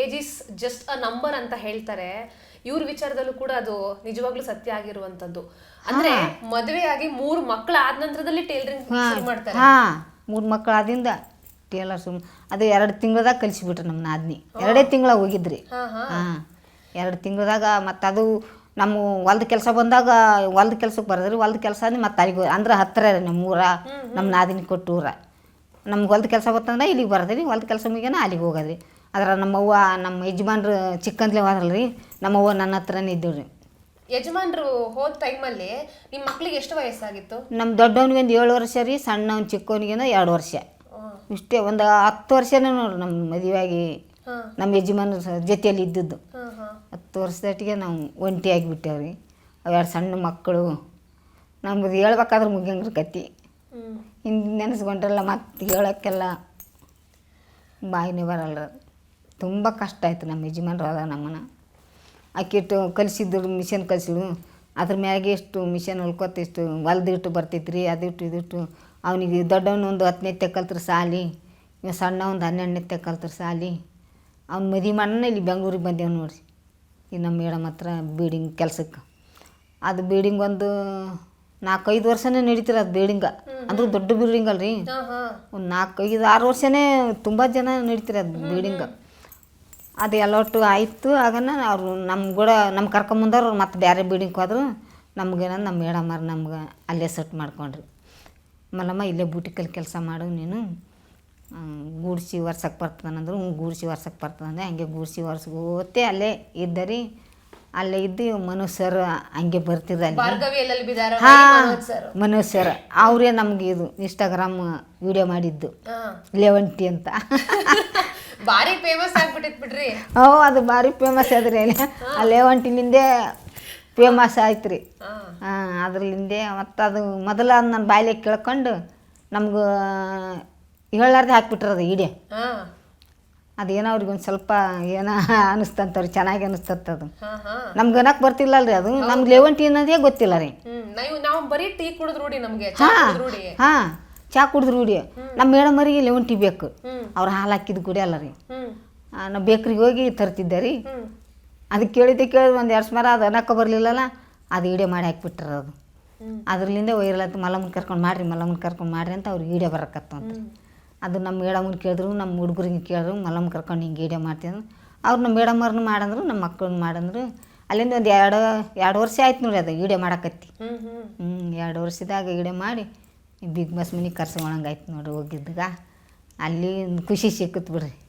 Age is just a number ಅಂತ ಹೇಳ್ತಾರೆ. ಇವ್ರ ವಿಚಾರದಲ್ಲೂ ಕೂಡ ಅದು ನಿಜವಾಗ್ಲೂ ಸತ್ಯ ಆಗಿರುವಂತದ್ದು ಅಂದ್ರೆ ಮದುವೆ ಆಗಿ ಮೂರು ಮಕ್ಕಳ ಆದ ನಂತರದಲ್ಲಿ ಟೇಲರಿಂಗ್ ಶುರು ಮಾಡ್ತಾರೆ. ಹಾಂ. ಮೂರು ಮಕ್ಕಳು ಆದಿಂದ ಟೇಲರ್ ಸುಮ್ ಅದು ಎರಡು ತಿಂಗಳದಾಗ ಕಲಿಸಿಬಿಟ್ರು ನಮ್ಮ ನಾದ್ನಿ. ಎರಡೇ ತಿಂಗಳ ಹೋಗಿದ್ರಿ. ಹಾ ಎರಡು ತಿಂಗಳದಾಗ ಮತ್ತೆ ಅದು ನಮ್ಮ ಹೊಲ್ದ ಕೆಲಸ ಬಂದಾಗ ಹೊಲ್ದ ಕೆಲಸಕ್ಕೆ ಬರೋದ್ರಿ ಹೊಲ್ದ ಕೆಲಸ ಮತ್ತೆ ಅಲ್ಲಿಗೆ ಅಂದ್ರೆ ಹತ್ತಿರ ನಮ್ಮ ಊರ ನಮ್ಮ ನಾದಿನಿ ಕೊಟ್ಟೂರ. ನಮ್ಗೆ ಹೊಲ್ದ ಕೆಲಸ ಬರ್ತಂದ್ರೆ ಇಲ್ಲಿಗೆ ಬರೋದ್ರಿ ಹೊಲ್ದ ಕೆಲಸ ಮುಗಿಯೋಣ ಅಲ್ಲಿಗೆ ಹೋಗೋದ್ರಿ. ಅದ್ರ ನಮ್ಮವ್ವ ನಮ್ಮ ಯಜಮಾನ್ರು ಚಿಕ್ಕಂದ್ಲೇ ಹೋದ್ರಲ್ಲ ರೀ ನಮ್ಮವ್ವ ನನ್ನ ಹತ್ರನೇ ಇದ್ದವು ರೀ. ಯಜಮಾನ್ರು ಹೋದ ಟೈಮಲ್ಲಿ ನಿಮ್ಮ ಮಕ್ಳಿಗೆ ಎಷ್ಟು ವಯಸ್ಸಾಗಿತ್ತು? ನಮ್ಮ ದೊಡ್ಡವನಿಗೆ ಒಂದು ಏಳು ವರ್ಷ ರೀ ಸಣ್ಣವನ್ ಚಿಕ್ಕವನಿಗೆ ಎರಡು ವರ್ಷ. ಇಷ್ಟೇ ಒಂದು ಹತ್ತು ವರ್ಷನೇ ನೋಡ್ರಿ ನಮ್ಮ ಮದುವೆಯಾಗಿ. ನಮ್ಮ ಯಜಮಾನ್ರ ಜೊತೆಯಲ್ಲಿ ಇದ್ದದ್ದು. ಹತ್ತು ವರ್ಷದಟ್ಟಿಗೆ ನಾವು ಒಂಟಿ ಆಗಿಬಿಟ್ಟೇವ್ರಿ. ಅವೆರಡು ಸಣ್ಣ ಮಕ್ಕಳು. ನಮ್ದು ಹೇಳ್ಬೇಕಾದ್ರೆ ಮುಗಿಯಂಗ್ರ ಕತ್ತಿ ಹಿಂದೆ ನೆನೆಸ್ಕೊಂಡ್ರಲ್ಲ ಮತ್ತೆ ಹೇಳೋಕ್ಕೆಲ್ಲ ಬಾಯಿನೇ ಬರಲ್ಲ ತುಂಬ ಕಷ್ಟ ಆಯ್ತು ನಮ್ಮ ಯಜಮಾನ್ರು ಅದ ನಮ್ಮನ್ನ. ಅಕ್ಕಿಟ್ಟು ಕಲಿಸಿದ್ರು ಮಿಷನ್ ಕಲಿಸಿದ್ರು ಅದ್ರ ಮ್ಯಾಗೆ ಎಷ್ಟು ಮಿಷನ್ ಹೊಲ್ಕೊತ ಇಷ್ಟು ಹೊಲ್ದಿಟ್ಟು ಬರ್ತಿದ್ರಿ ರೀ ಅದಿಟ್ಟು ಇದಿಟ್ಟು ಅವನಿಗೆ ದೊಡ್ಡವನು ಒಂದು ಹತ್ತನೇ ಕಲ್ತ್ರ ಸಾಲಿ ಇವ ಸಣ್ಣ ಒಂದು ಹನ್ನೆರಡನೇ ಕಲ್ತ್ರ ಸಾಲಿ. ಅವ್ನು ಮದುವೆ ಮಾಡನ ಇಲ್ಲಿ ಬೆಂಗ್ಳೂರಿಗೆ ಬಂದೇವು ನೋಡಿರಿ ಈ ನಮ್ಮ ಮೇಡಮ್ ಹತ್ರ ಬೀಡಿಂಗ್ ಕೆಲ್ಸಕ್ಕೆ ಅದು ಬೀಡಿಂಗ್ ಒಂದು ನಾಲ್ಕೈದು ವರ್ಷನೇ ನಡೀತಿರ ಅದು ಬೀಡಿಂಗ. ಅಂದ್ರೆ ದೊಡ್ಡ ಬಿಲ್ಡಿಂಗ್ ಅಲ್ರಿ. ಒಂದು ನಾಲ್ಕೈದು ಆರು ವರ್ಷನೇ ತುಂಬ ಜನ ನಡೀತಿರ ಅದು ಬೀಡಿಂಗ. ಅದು ಎಲ್ಲೊಟ್ಟು ಆಯಿತು ಆಗನ ಅವರು ನಮ್ಮ ಕೂಡ ನಮ್ಮ ಕರ್ಕೊಂಬಂದವ್ರು ಮತ್ತೆ ಬೇರೆ ಬೀಡಿಂಗ್ ಹೋದ್ರು. ನಮ್ಗೇನ ನಮ್ಮ ಮೇಡಮ್ಮರು ನಮ್ಗೆ ಅಲ್ಲೇ ಸೆಟ್ ಮಾಡ್ಕೊಂಡ್ರಿ. ಮಲ್ಲಮ್ಮ ಇಲ್ಲೇ ಬೂಟಿಕಲ್ಲಿ ಕೆಲಸ ಮಾಡು ನೀನು. ಗೂಡ್ಸಿ ವರ್ಷಕ್ಕೆ ಬರ್ತದನಂದ್ರು ಗೂಡ್ಸಿ ವರ್ಷಕ್ಕೆ ಬರ್ತದಂದೆ ಹಂಗೆ ಗೂಡ್ಸಿ ವರ್ಷಕ್ಕೆ ಅಲ್ಲೇ ಇದ್ದರಿ ಅಲ್ಲೇ ಇದ್ದು ಮನೋಜ್ ಸರ್ ಹಂಗೆ ಬರ್ತಿದ್ರು ಅಲ್ಲಿ. ಹಾಂ ಮನೋಜ್ ಸರ್ ಅವರೇ ನಮಗೆ ಇದು ಇನ್ಸ್ಟಾಗ್ರಾಮ್ ವಿಡಿಯೋ ಮಾಡಿದ್ದು. ಲೆವಂಟಿ ಅಂತ. ಬಾರಿ ಫೇಮಸ್ ಆಗ್ಬಿಟ್ಟಿತ್ ಬಿಡ್ರಿ. ಓ ಅದು ಭಾರಿ ಫೇಮಸ್ ಅದ್ರಿ ಅಲ್ಲಿ. ಆ ಫೇಮಸ್ ಆಯ್ತು ರೀ ಹಾ. ಅದ್ರಲ್ಲಿಂದೆ ಮತ್ತು ಅದು ಮೊದಲ ನನ್ನ ಬಾಯಿಲೆ ಕೇಳ್ಕೊಂಡು ನಮ್ಗೆ ಹೇಳಾರ್ದೆ ಹಾಕ್ಬಿಟ್ರದು ಇಡೀ ಅದೇನೋ ಅವ್ರಿಗೆ ಒಂದು ಸ್ವಲ್ಪ ಏನೋ ಅನಿಸ್ತಂತವ್ರಿ ಚೆನ್ನಾಗಿ ಹಾ ನಮ್ಗೆ ಅನ್ನಕ್ಕೆ ಬರ್ತಿಲ್ಲ ಅಲ್ರಿ ಅದು. ನಮ್ಗೆ ಲೆವಂಟಿ ಅನ್ನೋದೇ ಗೊತ್ತಿಲ್ಲ ರೀ. ನಾವು ಬರೀ ಟೀ ಕುಡಿದ್ ನಮ್ಗೆ ಹಾಂ ಹಾಂ. ಚಾ ಕುಡಿದ್ರು ಬಿಡಿ ನಮ್ಮ ಮೇಡಮರಿಗೆ ಟೀ ಬೇಕು. ಅವ್ರು ಹಾಲು ಹಾಕಿದ್ದು ಕುಡಿಯಲ್ಲ ರೀ. ನಾವು ಬೇಕ್ರಿಗೆ ಹೋಗಿ ತರ್ತಿದ್ದೆ ರೀ. ಅದು ಅದಕ್ಕೆ ಕೇಳಿದ್ದೆ ಕೇಳಿದ್ರು ಒಂದು ಎರಡು ಸುಮಾರು ಅದು ಅನ್ನಕ್ಕೆ ಬರಲಿಲ್ಲಲ್ಲ ಅದು ಈಡೆ ಮಾಡಿ ಹಾಕಿಬಿಟ್ರ ಅದು ಹ್ಮ್. ಅದ್ರಲ್ಲಿಂದ ವೈರಲ್ ಮಲಮ್ಮನ ಕರ್ಕೊಂಡು ಮಾಡ್ರಿ ಮಲಮ್ಮನ ಕರ್ಕೊಂಡು ಮಾಡ್ರಿ ಅಂತ ಅವ್ರಿಗೆ ಈಡೆ ಬರಕತ್ತು ಅಂತ ಅದು ನಮ್ಮ ಮೇಡಮ್ಮನ ಕೇಳಿದ್ರು ನಮ್ಮ ಹುಡುಗರಿಗೆ ಕೇಳಿದ್ರು ಮಲಮ್ ಕರ್ಕೊಂಡು ಹಿಂಗೆ ಈಡೆ ಮಾಡ್ತೀನಿ ಅಂದ್ರು. ಅವ್ರು ನಮ್ಮ ಮೇಡಮ್ಮರ್ನ ಮಾಡಂದ್ರು ನಮ್ಮ ಮಕ್ಕಳನ್ನ ಮಾಡಂದ್ರು. ಅಲ್ಲಿಂದ ಒಂದು ಎರಡು ಎರಡು ವರ್ಷ ಆಯ್ತು ನೋಡಿ ಅದು ಈಡೆ ಮಾಡಕತ್ತಿ. ಹ್ಞೂ ಎರಡು ವರ್ಷದಾಗ ಈಡೆ ಮಾಡಿ ಬಿಗ್ ಬಾಸ್ ಮನೆಗೆ ಕರ್ಸ್ಕೊಳಂಗೆ ಆಯ್ತು ನೋಡಿ ಹೋಗಿದ್ದಾಗ. ಅಲ್ಲಿ ಖುಷಿ ಸಿಕ್ಕತ್ ಬಿಡ್ರಿ.